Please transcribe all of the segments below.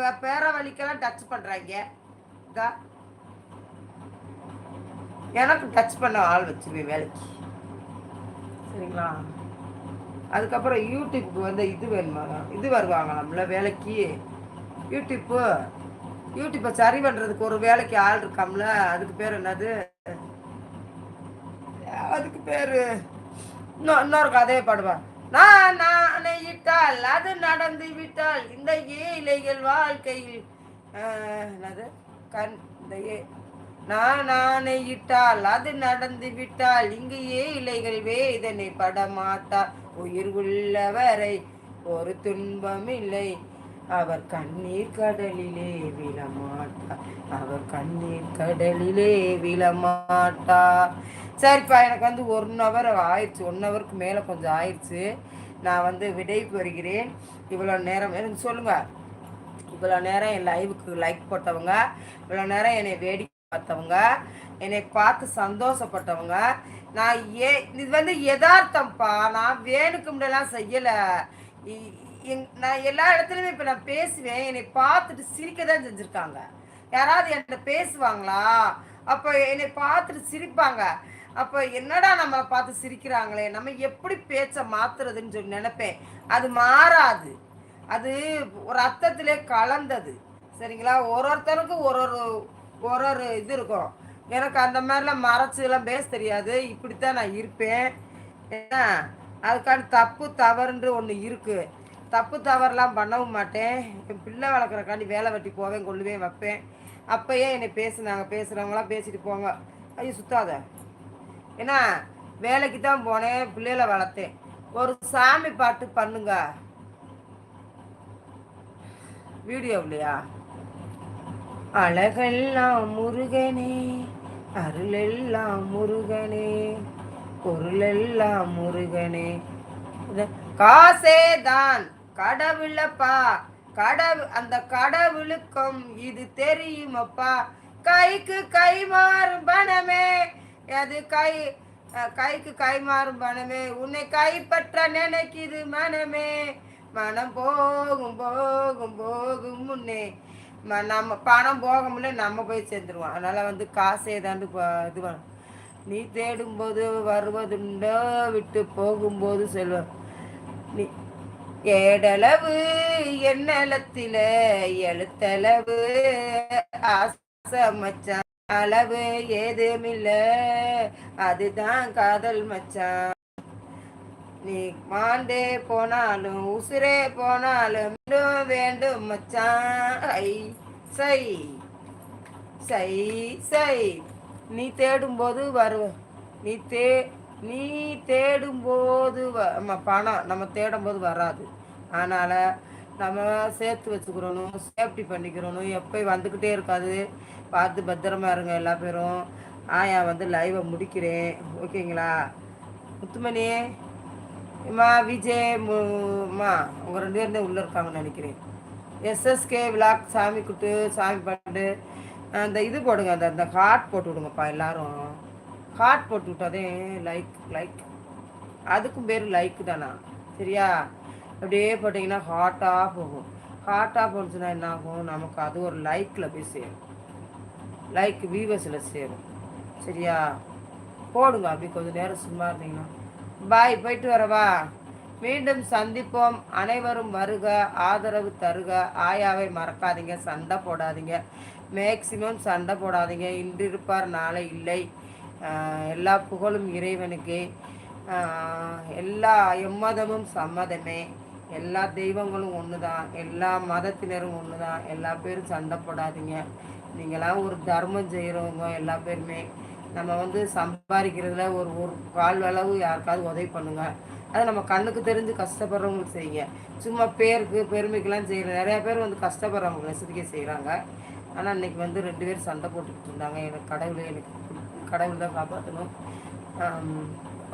பேரவழிக்கெல்லாம் touch பண்ணுறாங்க இதா. எனக்கு டச் பண்ண ஆள் வச்சிருவேன் வேலைக்கு. சரிங்களா? அதுக்கப்புறம் யூடியூப்க்கு வந்து இது வேணுமா? இது வருவாங்களாம்ல வேலைக்கு. யூடியூப்பு. யூடியூப்பை சரி பண்ணுறதுக்கு ஒரு வேலைக்கு ஆள் இருக்காம்ல? அதுக்கு பேர் என்னது? அதுக்கு பேர். இன்னொரு கதையை பாடுவேன் நான் நான் இட்டா இட்டால் அது நடந்து விட்டால் இந்த ஏழைகள் வாழ்க்கையில் என்னது? கண் இந்த ஏ. நான் நானே இட்டால் அது நடந்து விட்டால் இங்கு ஏழைகள் வேதனை படமாத்தா. உயிர் உள்ளவரை ஒரு துன்பம் இல்லை. அவர் கண்ணீர் கடலிலே விழமாட்டா. அவர் கண்ணீர் கடலிலே விழமாட்டா. சரிப்பா எனக்கு வந்து ஒன் ஹவர் ஆயிடுச்சு. ஒன் ஹவருக்கு மேலே கொஞ்சம் ஆயிடுச்சு. நான் வந்து விடை பெறுகிறேன் இவ்வளோ நேரம் எனக்கு சொல்லுங்கள் இவ்வளோ நேரம் என் லைவுக்கு லைக் போட்டவங்க இவ்வளோ நேரம் என்னை வேடிக்கை பார்த்தவங்க என்னை பார்த்து சந்தோஷப்பட்டவங்க நான் ஏ இது வந்து யதார்த்தம்ப்பா. நான் வேணுக்கு முன்னெல்லாம் செய்யலை. நான் எல்லா இடத்துலையுமே இப்போ நான் பேசுவேன். என்னை பார்த்துட்டு சிரிக்க தான் செஞ்சுருக்காங்க. யாராவது என்கிட்ட பேசுவாங்களா? அப்போ என்னை பார்த்துட்டு சிரிப்பாங்க. அப்போ என்னடா நம்மளை பார்த்து சிரிக்கிறாங்களே? நம்ம எப்படி பேச்சை மாத்துறதுன்னு சொல்லி நினைப்பேன். அது மாறாது. அது ரத்தத்திலே கலந்தது. சரிங்களா? ஒரு ஒருத்தருக்கும் ஒரு ஒரு ஒரு ஒரு இது இருக்கும். எனக்கு அந்த மாதிரிலாம் மறைச்சிலாம் பேச தெரியாது. இப்படித்தான் நான் இருப்பேன். ஏன்னா அதுக்கான தப்பு தவறுன்ற ஒன்று இருக்குது தப்பு தவறுலாம் பண்ணவும் மாட்டேன். என் பிள்ளை வளர்க்குறக்காண்டி வேலை வெட்டி போவேன் கொள்ளுவேன் வைப்பேன். அப்பயே என்னை பேசுனாங்க. பேசுகிறவங்களாம் பேசிட்டு போங்க. ஐயோ சுத்தாத. ஏன்னா வேலைக்கு தான் போனேன் பிள்ளைகளை வளர்த்தேன். ஒரு சாமி பாட்டு பண்ணுங்க. வீடியோ இல்லையா? அழகெல்லாம் முருகனே அருளெல்லாம் முருகனே பொருளெல்லாம் முருகனே. காசே தான் கடவுளப்பா. கடவு அந்த கடவுளுக்கும் இது தெரியுமப்பா. கைக்கு கை மாறும் அது கை கைக்கு கை மாறும் மனமே. உன்னை கைப்பற்ற நினைக்குது மனமே. மனம் போகும் போகும் போகும் முன்னே. ம- நம்ம பணம் போக முடியல நம்ம போய் சேர்ந்துருவோம். அதனால வந்து காசே தாண்டு இது நீ தேடும்போது வருவதுண்டோ விட்டு போகும்போது செல்வம். நீ ஏடளவு எண்ணலத்தில எழுத்தளவு ஆசை மச்சான் அளவு ஏதுமில்ல. அதுதான் காதல் மச்சான் நீ மாண்டே போனாலும் உசுரே போனாலும் மீண்டும் வேண்டும் மச்சான் ஐ சை சை சை. நீ தேடும்போது வருவ. நீ தே நீ தேடும்போது வ- நம்ம பணம் நம்ம தேடும்போது வராது. அதனால் நம்ம சேர்த்து வச்சுக்கிறணும் சேஃப்டி பண்ணிக்கிறணும். எப்போ வந்துக்கிட்டே இருக்காது. பார்த்து பத்திரமா இருங்க எல்லா பேரும். ஆயா வந்து லைவை முடிக்கிறேன். ஓகேங்களா முத்துமணி அம்மா விஜய் அம்மா அவங்க ரெண்டு பேரும் தான் உள்ளே இருக்காங்கன்னு நினைக்கிறேன். எஸ்எஸ்கே விளாக் சாமி குட்டு சாமி பாட்டு அந்த இது போடுங்க அந்த அந்த ஹார்ட் போட்டு விடுங்கப்பா எல்லாரும். ஹார்ட் போட்டு விட்டாதே லைக் லைக் அதுக்கும் பேர் லைக் தானா? சரியா? அப்படியே போட்டிங்கன்னா ஹாட்டாக போகும். ஹாட்டாக போணுச்சுன்னா என்ன ஆகும் நமக்கு அது ஒரு லைக்கில் போய் சேரும். லைக் வியூவர்ஸில் சேரும். சரியா? போடுங்க. அப்படி கொஞ்சம் நேரம் சும்மா இருந்தீங்கன்னா. பாய் போயிட்டு வரவா? மீண்டும் சந்திப்போம். அனைவரும் வருக. ஆதரவு தருக. ஆயாவை மறக்காதீங்க. சண்டை போடாதீங்க. மேக்சிமம் சண்டை போடாதீங்க. இன்று இருப்பார் நாளை இல்லை. எல்லா புகழும் இறைவனுக்கு. எல்லா எம்மதமும் சம்மதமே. எல்லா தெய்வங்களும் ஒன்று தான் எல்லா மதத்தினரும் ஒன்று தான் எல்லா பேரும் சண்டை போடாதீங்க நீங்களாம் ஒரு தர்மம் செய்கிறவங்க எல்லா பேருமே. நம்ம வந்து சம்பாதிக்கிறதுல ஒரு ஒரு கால் அளவு யாருக்காவது உதவி பண்ணுங்கள் அது நம்ம கண்ணுக்கு தெரிஞ்சு கஷ்டப்படுறவங்களுக்கு செய்யுங்க. சும்மா பேருக்கு பெருமைக்கெல்லாம் செய்யற நிறையா பேர் வந்து கஷ்டப்படுறவங்க நெசத்துக்கே செய்கிறாங்க ஆனால் இன்னைக்கு வந்து ரெண்டு பேரும் சண்டை போட்டுக்கிட்டு இருந்தாங்க. எனக்கு கடவுளே எனக்கு கடவுள் தான் காப்பாற்றணும்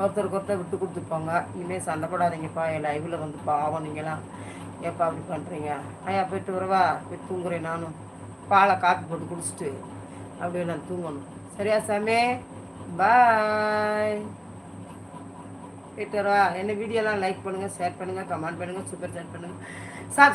ஒருத்தருக்கு ஒருத்தர் விட்டு கொடுத்துருப்பாங்க. இனிமேல் சண்டை போடாதீங்கப்பா என் லைவில் வந்து பாவம் நீங்களாம் ஏப்பா அப்படி பண்ணுறீங்க ஐயா போயிட்டு வரவா? போய் தூங்குறேன் நானும். பாலை காப்பி போட்டு குடிச்சிட்டு அப்படியே நான் தூங்கணும். சரியா சாமி? பாய் போயிட்டு வரவா? என்ன வீடியோலாம் லைக் பண்ணுங்கள் ஷேர் பண்ணுங்கள் கமெண்ட் பண்ணுங்கள் சூப்பர் சேட் பண்ணுங்கள்